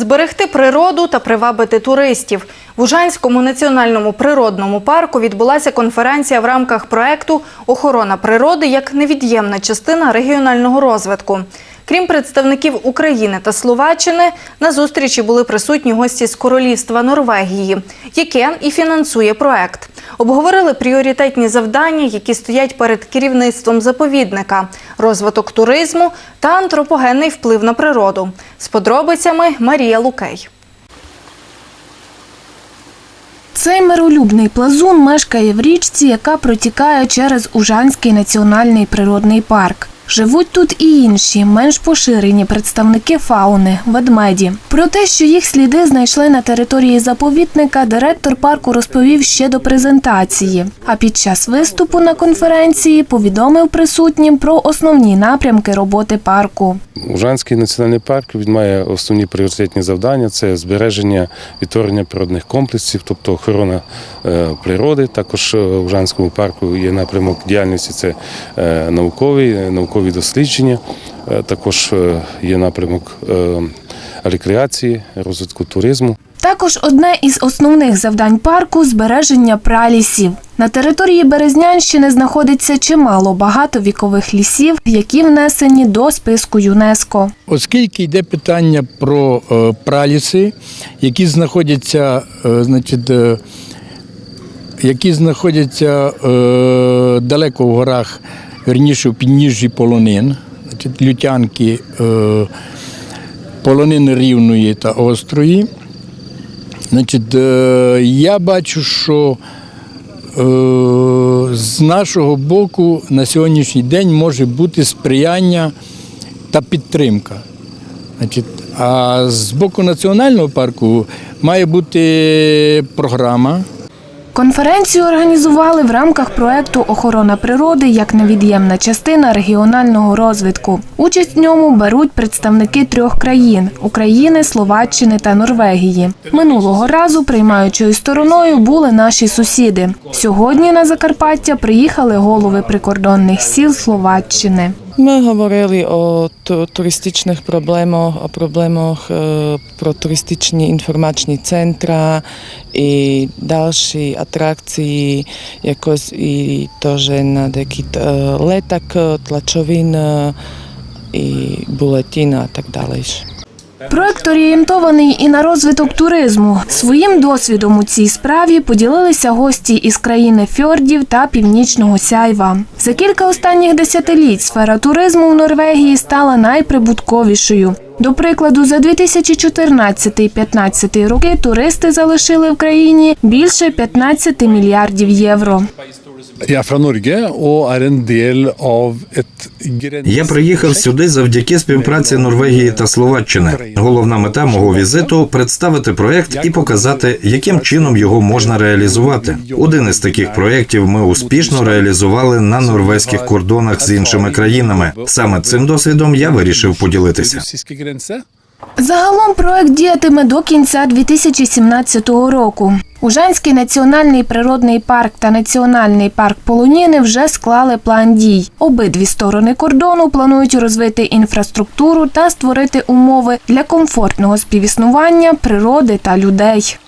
Зберегти природу та привабити туристів. В Ужанському національному природному парку відбулася конференція в рамках проекту Охорона природи як невід'ємна частина регіонального розвитку. Крім представників України та Словаччини, на зустрічі були присутні гості з Королівства Норвегії, яке і фінансує проект. Обговорили пріоритетні завдання, які стоять перед керівництвом заповідника, розвиток туризму та антропогенний вплив на природу. З подробицями Марія Лукей. Цей миролюбний плазун мешкає в річці, яка протікає через Ужанський національний природний парк. Живуть тут і інші, менш поширені представники фауни ведмеді. Про те, що їх сліди знайшли на території заповідника, директор парку розповів ще до презентації. А під час виступу на конференції повідомив присутнім про основні напрямки роботи парку. Ужанський національний парк він має основні пріоритетні завдання: це збереження відтворення природних комплексів, тобто охорона е, природи. Також е, в Ужанському парку є напрямок діяльності це е, науковий, е, наукові дослідження. Е, Також е, є напрямок е, рекреації, розвитку туризму. Також одне із основних завдань парку збереження пралісів. На території Березнянщини знаходиться чимало багатовікових лісів, які внесені до списку ЮНЕСКО. Оскільки йде питання про праліси, які знаходяться, значить, які знаходяться далеко в горах, верніше в підніжжі полонин, значить, лютянки, е, полонини рівної та острої. Значить, е, я бачу, що е, з нашого боку на сьогоднішній день може бути сприяння та підтримка. Значить, а з боку національного парку має бути програма. Конференцію організували в рамках проекту Охорона природи як невід'ємна частина регіонального розвитку. Участь в ньому беруть представники трьох країн України, Словаччини та Норвегії. Минулого разу приймаючою стороною були наші сусіди. Сьогодні на Закарпаття приїхали голови прикордонних сіл Словаччини. Ми говорили о ту- туристичних проблемах, о проблемах про туристичні інформаційні центри і далі атракції, якось і теж на деякі е, летак, тлачовин і булетіна, так далі. Проект орієнтований і на розвиток туризму. Своїм досвідом у цій справі поділилися гості із країни фьордів та північного сяйва. За кілька останніх десятиліть сфера туризму в Норвегії стала найприбутковішою. До прикладу, за 2014-2015 роки туристи залишили в країні більше 15 мільярдів євро. Fra Norge og er Я приїхав сюди завдяки співпраці Норвегії та Словаччини. Головна мета мого візиту представити проект і показати, яким чином його можна реалізувати. Один із таких проєктів ми успішно реалізували на норвезьких кордонах з іншими країнами. Саме цим досвідом я вирішив поділитися. Загалом проект діятиме до кінця 2017 року. Ужанський національний природний парк та національний парк Полоніни вже склали план дій. Обидві сторони кордону планують розвити інфраструктуру та створити умови для комфортного співіснування природи та людей.